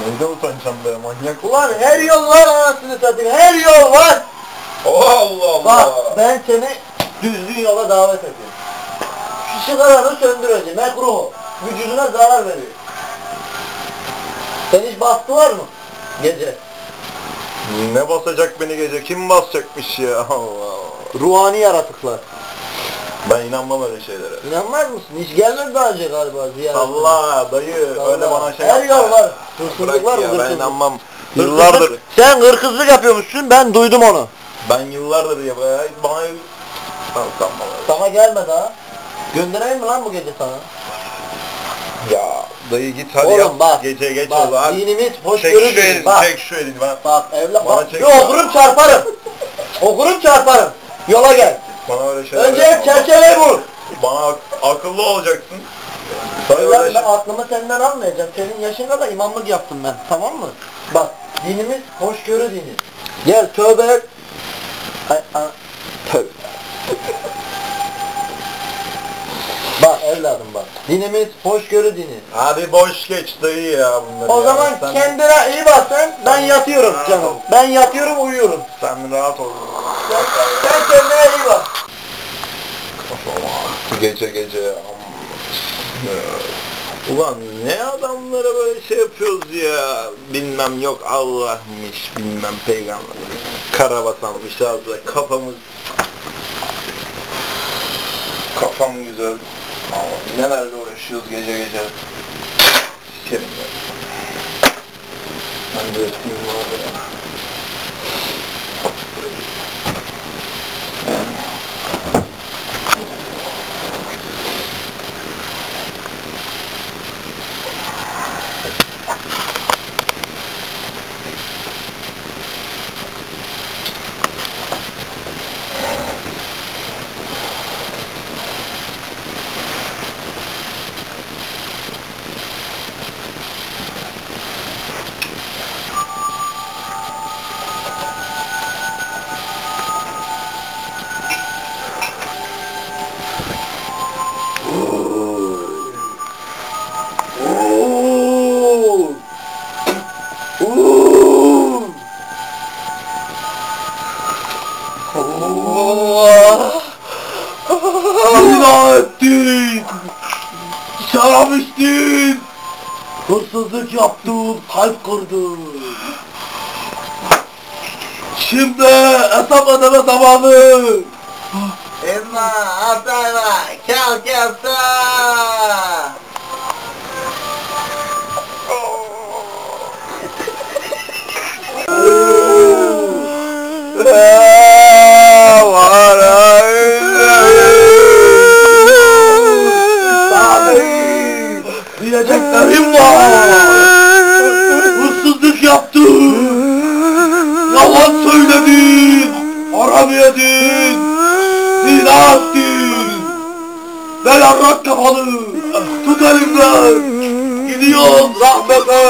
Neyden utanacağım be manyak. Ulan her yol var anasını satayım her yol var. Allah Allah. Bak ben seni düzgün yola davet ediyorum. Şu sigaranı söndür önce mekruhu. Vücuduna zarar veriyor. Sen hiç baskı var mı? Gece. Ne basacak beni gece? Kim basacakmış ya? Allah Allah. Ruhani yaratıklar. Ben inanmam öyle şeylere. İnanmaz mısın? Hiç gelmedi daha önce galiba ziyaret. Allah dayı Allah. öyle bana şey Her yol var. Hırsızlık var mı? ya ben Hırsızlık. inanmam. Hırsızlık- Yıllardır. Sen hırkızlık yapıyormuşsun ben duydum onu. Ben yıllardır ya bana Tamam tamam. Sana gelme daha. Göndereyim mi lan bu gece sana? Ya dayı git hadi Oğlum yap. bak, Gece geç bak, oldu hadi. dinimiz hoş Çek görür şu değil. elini, Bak, çek şu elini bana. bak evlat bak. çek. Bir okurum çarparım. okurum çarparım. Yola gel. Bana öyle şeyler Önce yapma. çerçeveyi bul. Bana ak- akıllı olacaksın. Sana ben şey- aklımı senden almayacağım. Senin yaşında da imamlık yaptım ben. Tamam mı? Bak dinimiz hoşgörü dini. Gel tövbe et. Ay, a- tövbe. bak evladım bak. Dinimiz hoşgörü dini. Hadi boş geç dayı ya bunları O ya. zaman sen, kendine iyi bak sen. Ben yatıyorum canım. Ben yatıyorum uyuyorum. Sen rahat ol. Sen, kendine iyi bak. Gece gece am- Ulan ne adamlara böyle şey yapıyoruz ya? Bilmem yok Allah'mış bilmem peygamber. Karabasanmış ağzına kafamız kafam güzel. Ama nelerle uğraşıyoruz gece gece? Sikerim ya. Ben de yatayım abi. ya Zina ettin! Şarap içtin! Hırsızlık yaptın, kalp kırdın! Şimdi hesap ödeme zamanı! Emma, atayla, kalk yapsa! Diyeceklerim Ben arrak kafalı. Tut elimden. Gidiyoruz rahmete.